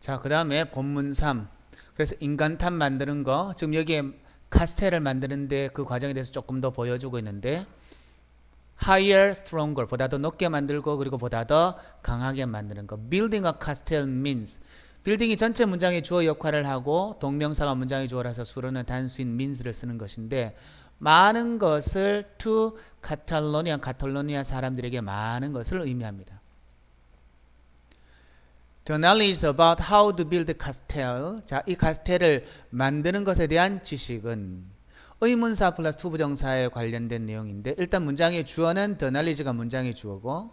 자, 그 다음에 본문 3. 그래서 인간탑 만드는 거, 지금 여기에 카스텔을 만드는데 그 과정에 대해서 조금 더 보여주고 있는데, higher, stronger, 보다 더 높게 만들고, 그리고 보다 더 강하게 만드는 거. building a castle means. 빌딩이 전체 문장의 주어 역할을 하고, 동명사가 문장의 주어라서 수로는 단수인 means를 쓰는 것인데, 많은 것을 to 카탈로니아, 카탈로니아 사람들에게 많은 것을 의미합니다. The knowledge about how to build a castle. 자, 이 카스텔을 만드는 것에 대한 지식은 의문사 플러스 투부정사에 관련된 내용인데 일단 문장의 주어는 the knowledge가 문장의 주어고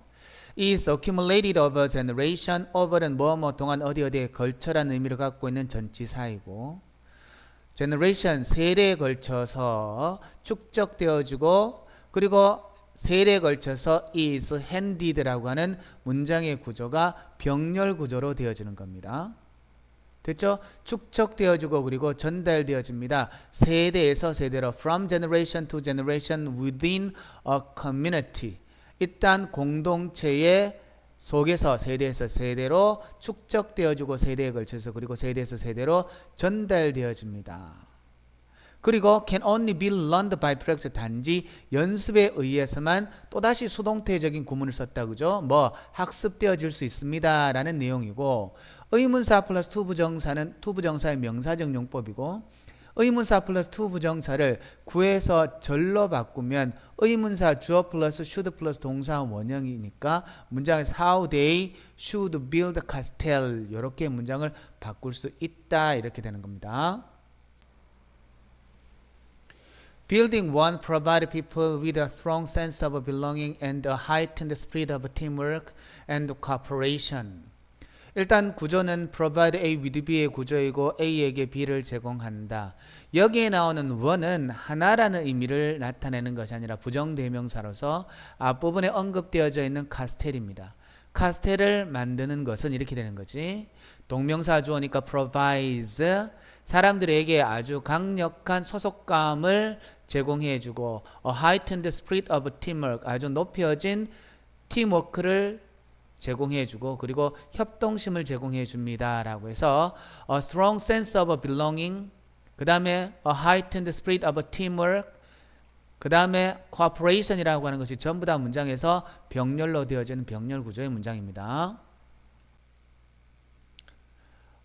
is accumulated over generation over는 뭐뭐 동안 어디 어디에 걸쳐라는 의미를 갖고 있는 전치사이고 generation 세대에 걸쳐서 축적되어지고 그리고 세대에 걸쳐서 is handed라고 하는 문장의 구조가 병렬 구조로 되어지는 겁니다. 됐죠? 축적되어지고 그리고 전달되어집니다. 세대에서 세대로 from generation to generation within a community. 일단 공동체의 속에서 세대에서 세대로 축적되어지고 세대에 걸쳐서 그리고 세대에서 세대로 전달되어집니다. 그리고 can only be learned by practice 단지 연습에 의해서만 또다시 수동태적인 구문을 썼다 그죠? 뭐 학습되어질 수 있습니다 라는 내용이고 의문사 플러스 투부정사는 투부정사의 명사적 용법이고 의문사 플러스 투부정사를 구해서 절로 바꾸면 의문사 주어 플러스 should 플러스 동사 원형이니까 문장에서 how they should build castle 이렇게 문장을 바꿀 수 있다 이렇게 되는 겁니다. Building one provide people with a strong sense of belonging and a heightened spirit of teamwork and cooperation. 일단 구조는 provide A with B의 구조이고 A에게 B를 제공한다. 여기에 나오는 one은 하나라는 의미를 나타내는 것이 아니라 부정대명사로서 앞부분에 언급되어져 있는 카스텔입니다. 카스텔을 만드는 것은 이렇게 되는 거지. 동명사 주어니까 provides 사람들에게 아주 강력한 소속감을 제공해주고 a heightened spirit of teamwork 아주 높여진 팀워크를 제공해주고 그리고 협동심을 제공해줍니다라고 해서 a strong sense of belonging 그 다음에 a heightened spirit of teamwork 그 다음에 cooperation이라고 하는 것이 전부 다 문장에서 병렬로 되어지는 병렬 구조의 문장입니다.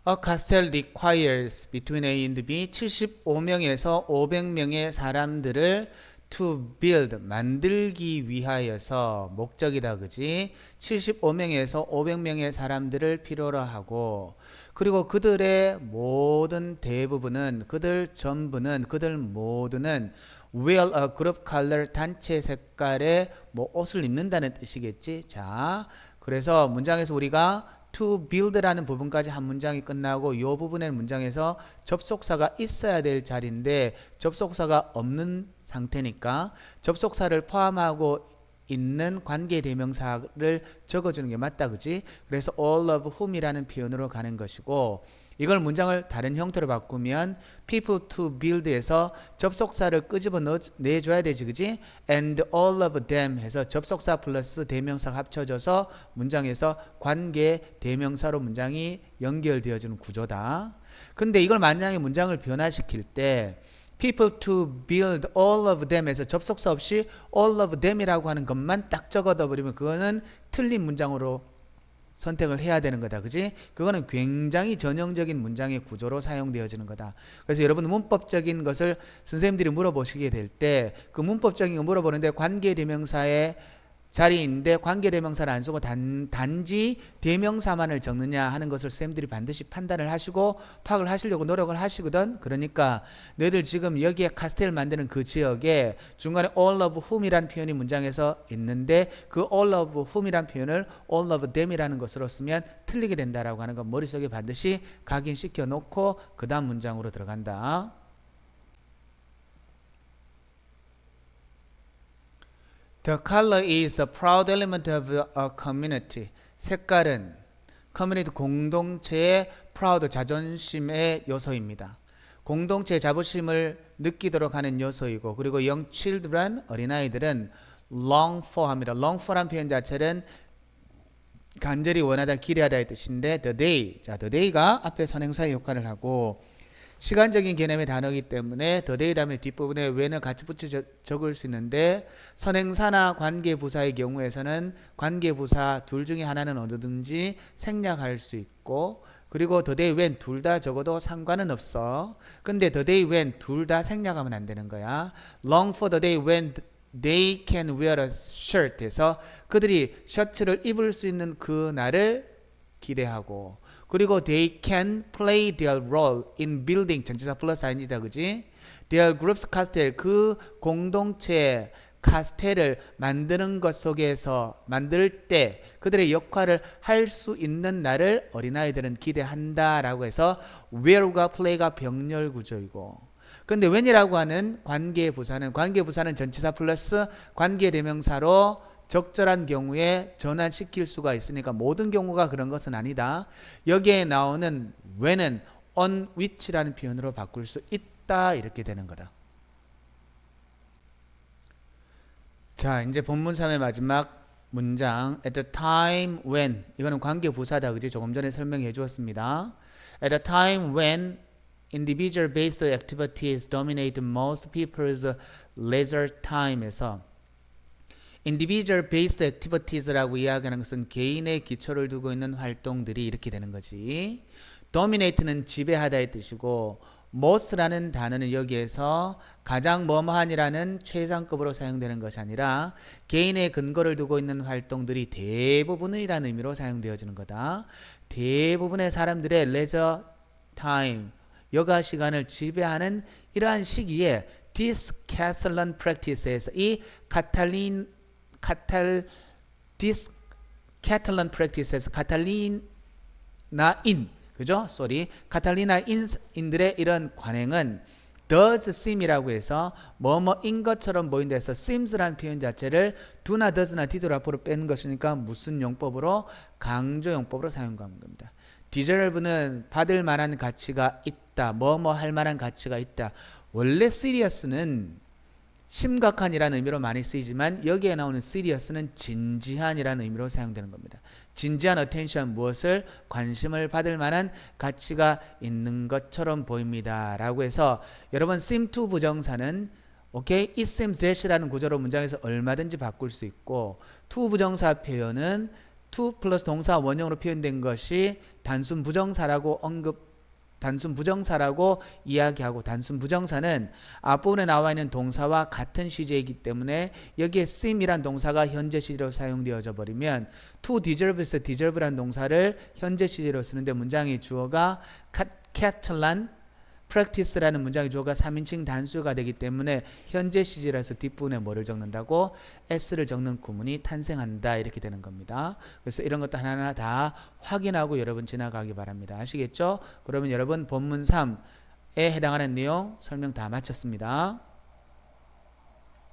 A castle requires between A and B 75명에서 500명의 사람들을 to build 만들기 위하여서 목적이다 그지? 75명에서 500명의 사람들을 필요로 하고 그리고 그들의 모든 대부분은 그들 전부는 그들 모두는 wear a group color 단체 색깔의 뭐 옷을 입는다는 뜻이겠지? 자 그래서 문장에서 우리가 to build라는 부분까지 한 문장이 끝나고 이 부분의 문장에서 접속사가 있어야 될 자리인데 접속사가 없는 상태니까 접속사를 포함하고 있는 관계 대명사를 적어주는 게 맞다 그지? 그래서 all of whom이라는 표현으로 가는 것이고 이걸 문장을 다른 형태로 바꾸면 people to build에서 접속사를 끄집어 넣, 내줘야 되지 그지? and all of them 해서 접속사 플러스 대명사가 합쳐져서 문장에서 관계 대명사로 문장이 연결되어지는 구조다. 근데 이걸 만약에 문장을 변화시킬 때 people to build all of them에서 접속사 없이 all of them이라고 하는 것만 딱 적어둬 버리면 그거는 틀린 문장으로 선택을 해야 되는 거다. 그지? 그거는 굉장히 전형적인 문장의 구조로 사용되어지는 거다. 그래서 여러분 문법적인 것을 선생님들이 물어보시게 될 때 그 문법적인 거 물어보는데 관계 대명사의 자리인데 관계 대명사를 안 쓰고 단, 단지 대명사만을 적느냐 하는 것을 쌤들이 반드시 판단을 하시고 파악을 하시려고 노력을 하시거든. 그러니까 너희들 지금 여기에 카스텔 만드는 그 지역에 중간에 all of whom이란 표현이 문장에서 있는데 그 all of whom이란 표현을 all of them이라는 것으로 쓰면 틀리게 된다라고 하는 건 머릿속에 반드시 각인시켜 놓고 그 다음 문장으로 들어간다. The color is a proud element of a community. 색깔은 커뮤니티 공동체의 proud 자존심의 요소입니다. 공동체 자부심을 느끼도록 하는 요소이고 그리고 young children 어린아이들은 long for 합니다. long for란 표현 자체는 간절히 원하다 기대하다의 뜻인데 the day 자 the day가 앞에 선행사의 역할을 하고 시간적인 개념의 단어이기 때문에 day 다음에 뒷부분에 when을 같이 붙여 적- 적을 수 있는데 선행사나 관계부사의 경우에서는 관계부사 둘 중에 하나는 어디든지 생략할 수 있고 그리고 day when 둘다 적어도 상관은 없어. 근데 day when 둘다 생략하면 안 되는 거야. long for the day when they can wear a shirt 해서 그들이 셔츠를 입을 수 있는 그 날을 기대하고. 그리고 they can play their role in building. 전치사 플러스 아닙니다. 그지? Their groups castle 그 공동체 카스텔을 만드는 것 속에서 만들 때 그들의 역할을 할 수 있는 날을 어린아이들은 기대한다 라고 해서 where가 play가 병렬 구조이고. 근데 when이라고 하는 관계 부사는 관계 부사는 전치사 플러스 관계 대명사로 적절한 경우에 전환시킬 수가 있으니까 모든 경우가 그런 것은 아니다. 여기에 나오는 when은 on which라는 표현으로 바꿀 수 있다 이렇게 되는 거다. 자, 이제 본문 3의 마지막 문장 at the time when 이거는 관계 부사다. 그지? 조금 전에 설명해 주었습니다. at the time when individual based activities dominate most people's leisure time에서 individual based activities라고 이야기하는 것은 개인의 기초를 두고 있는 활동들이 이렇게 되는 거지. dominate는 지배하다의 뜻이고 most라는 단어는 여기에서 가장 뭐뭐한이라는 최상급으로 사용되는 것이 아니라 개인의 근거를 두고 있는 활동들이 대부분이라는 의미로 사용되어지는 거다. 대부분의 사람들의 leisure time 여가 시간을 지배하는 이러한 시기에 this Catalan practice에서 이 카탈린 카탈 this Catalan practice에서 카탈리나인 그죠? 쏘리 카탈리나인들의 이런 관행은 does seem이라고 해서 뭐뭐인 것처럼 보인다 해서 seems라는 표현 자체를 do나 does나 did로 앞으로 뺀 것이니까 무슨 용법으로 강조 용법으로 사용하는 겁니다. deserve는 받을 만한 가치가 있다. 뭐뭐 할 만한 가치가 있다. 원래 serious는 심각한이라는 의미로 많이 쓰이지만 여기에 나오는 serious는 진지한이라는 의미로 사용되는 겁니다. 진지한 attention 무엇을 관심을 받을 만한 가치가 있는 것처럼 보입니다. 라고 해서 여러분 seem to 부정사는 오케이 it seems that이라는 구조로 문장에서 얼마든지 바꿀 수 있고 to 부정사 표현은 to 플러스 동사 원형으로 표현된 것이 단순 부정사라고 언급 단순 부정사라고 이야기하고 단순 부정사는 앞부분에 나와 있는 동사와 같은 시제이기 때문에 여기에 seem이란 동사가 현재 시제로 사용되어져 버리면 to deserve에서 deserve란 동사를 현재 시제로 쓰는데 문장의 주어가 Catalan practice라는 문장의 주어가 3인칭 단수가 되기 때문에 현재 시제라서 뒷부분에 뭐를 적는다고 s를 적는 구문이 탄생한다 이렇게 되는 겁니다. 그래서 이런 것도 하나하나 다 확인하고 여러분 지나가기 바랍니다. 아시겠죠? 그러면 여러분 본문 3에 해당하는 내용 설명 다 마쳤습니다.